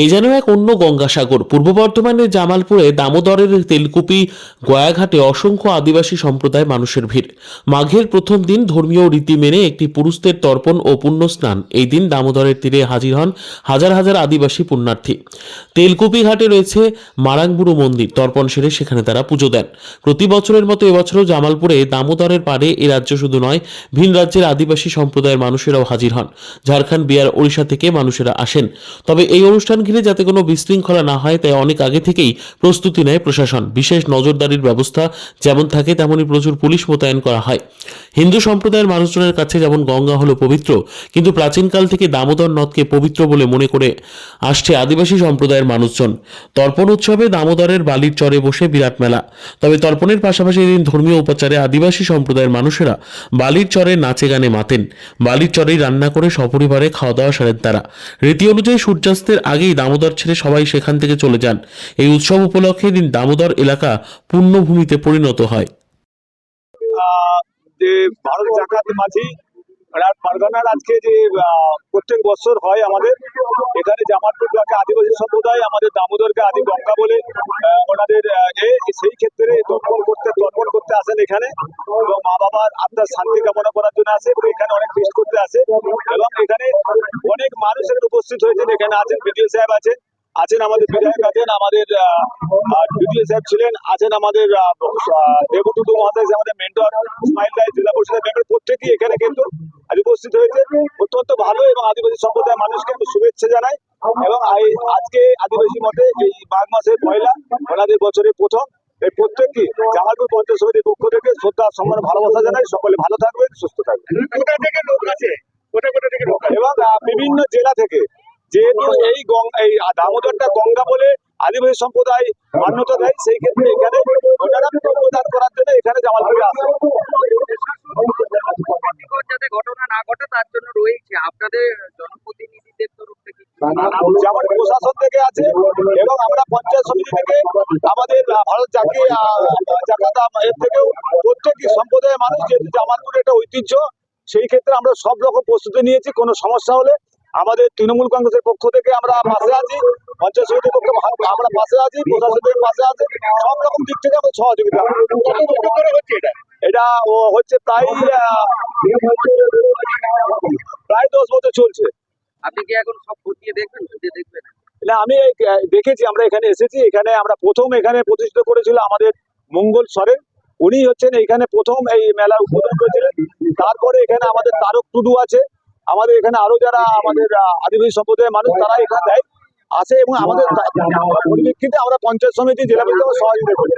এই যেন এক অন্য গঙ্গাসাগর। পূর্ব বর্ধমানের জামালপুরে দামোদরের তেলকুপি গয়াঘাটে অসংখ্য আদিবাসী সম্প্রদায় মানুষের ভিড়। মাঘের প্রথম দিন ধর্মীয় রীতি মেনে একটি পুরুষদের তর্পণ ও পুণ্য স্নান এই দিন দামোদরের তীরে হাজির হন হাজার হাজার আদিবাসী পুণ্যার্থী। তেলকুপি ঘাটে রয়েছে মারাংবুড়ো মন্দির। তর্পণ সেরে সেখানে তারা পুজো দেন। প্রতি বছরের মতো এবছরও জামালপুরে দামোদরের পাড়ে এ রাজ্য শুধু নয়, ভিন রাজ্যের আদিবাসী সম্প্রদায়ের মানুষেরাও হাজির হন। ঝাড়খণ্ড, বিহার, ওড়িশা থেকে মানুষেরা আসেন। তবে এই অনুষ্ঠান ঘিরে যাতে কোনো বিশৃঙ্খলা না হয়, তাই অনেক আগে থেকেই প্রস্তুতি নেয় প্রশাসন। বিশেষ নজরদারির ব্যবস্থা যেমন থাকে তেমনই প্রচুর পুলিশ মোতায়েন করা হয়। হিন্দু সম্প্রদায়ের মানুষজনের কাছে যেমন গঙ্গা হলো পবিত্র, কিন্তু প্রাচীনকাল থেকে দামোদর নদকে পবিত্র বলে মনে করে আসছে আদিবাসী সম্প্রদায়ের মানুষজন। তর্পণ উৎসবে দামোদরের বালির চরে বসে বিরাট মেলা। তবে তর্পণের পাশাপাশি এদিন ধর্মীয় উপাচারে আদিবাসী সম্প্রদায়ের মানুষেরা বালির চরে নাচে গানে মাতেন। বালির চরেই রান্না করে সপরিবারে খাওয়া দাওয়া সারেন তারা। রীতি অনুযায়ী সূর্যাস্তের আগেই দামোদর ছেড়ে সবাই সেখান থেকে চলে যান। এই উৎসব উপলক্ষে দিন দামোদর এলাকা পুণ্যভূমিতে পরিণত হয়। যে ভারত জাকাত মাঝি আজকে যে প্রত্যেক বছর হয় আমাদের, এখানে জামালপুর আদিবাসী সম্প্রদায়, আমাদের দামোদরকে আদি গঙ্গা বলে ওনাদের সেই ক্ষেত্রে তর্পণ করতে তর্পণ করতে আসেন এখানে এবং মা বাবার আত্মার শান্তি কামনা করার জন্য আসে এবং এখানে অনেক ফিস্ট করতে আসে এবং এখানে উপস্থিত হয়েছেন এখানে আছেন বিডিও সাহেব আছেন আছেন আমাদের বিধায়ক আছেন আমাদের বিডিও সাহেব ছিলেন আছেন আমাদের মহাশয় আমাদের মেন্টর ইসমাইল রায় জেলা পরিষদের মেম্বার প্রত্যেকেই এখানে কিন্তু আজ উপস্থিত হয়েছে। অত্যন্ত ভালো এবং আদিবাসী সম্প্রদায়ের মানুষকে আমি শুভেচ্ছা জানাই এবং আজকে আদিবাসী মতে এই মাঘ মাসের পয়লা ওনাদের বছরের প্রথম। এই প্রত্যেককে জামালপুর পঞ্চায়েত সমিতির পক্ষ থেকে শ্রদ্ধা সম্মান ভালোবাসা জানাই। সকলে ভালো থাকবেন সুস্থ থাকবেন। কোথা থেকে লোক আছে? কোথা কোথা থেকে লোক এবং বিভিন্ন জেলা থেকে যেহেতু এই এই দামোদরটা গঙ্গা বলে আদিবাসী সম্প্রদায় মান্যতা দেয় সেই ক্ষেত্রে এখানে ওনারা প্রদান করার জন্য এখানে জামালপুরে আসে। ঘটনা না ঘটে তার জন্য রয়েছে আপনাদের জনপ্রতিনিধিদের তরফ থেকে। যেমন প্রশাসন থেকে আছে এবং আমরা পঞ্চায়েত সমিতি থেকে আমাদের ভারত এর থেকেও প্রত্যেকটি সম্প্রদায়ের মানুষ যেহেতু জামালপুরে একটা ঐতিহ্য সেই ক্ষেত্রে আমরা সব রকম প্রস্তুতি নিয়েছি কোনো সমস্যা হলে আমাদের তৃণমূল কংগ্রেসের পক্ষ থেকে আমরা পাশে আছি পঞ্চায়েত সমিতির পক্ষে আমরা পাশে আছি প্রশাসনের পাশে আছি সব রকম দিক থেকে আমরা সহযোগিতা। হচ্ছে এটা এটা ও হচ্ছে প্রায় প্রায় দশ বছর চলছে। আপনি কি এখন সব খতিয়ে দেখবেন? খতিয়ে দেখবেন? না আমি দেখেছি আমরা এখানে এসেছি এখানে আমরা প্রথম এখানে প্রতিষ্ঠিত করেছিল আমাদের মঙ্গল সরেন। উনি হচ্ছেন এখানে প্রথম এই মেলার উদ্বোধন করেছিলেন। তারপরে এখানে আমাদের তারক টুডু আছে। আমাদের এখানে আরও যারা আমাদের আদিবাসী সম্প্রদায়ের মানুষ তারা এখানে দেয় আসে এবং আমাদের তা- পরিপ্রেক্ষিতে আমরা পঞ্চায়েত সমিতি জেলা পরিষদ সহযোগিতা করি।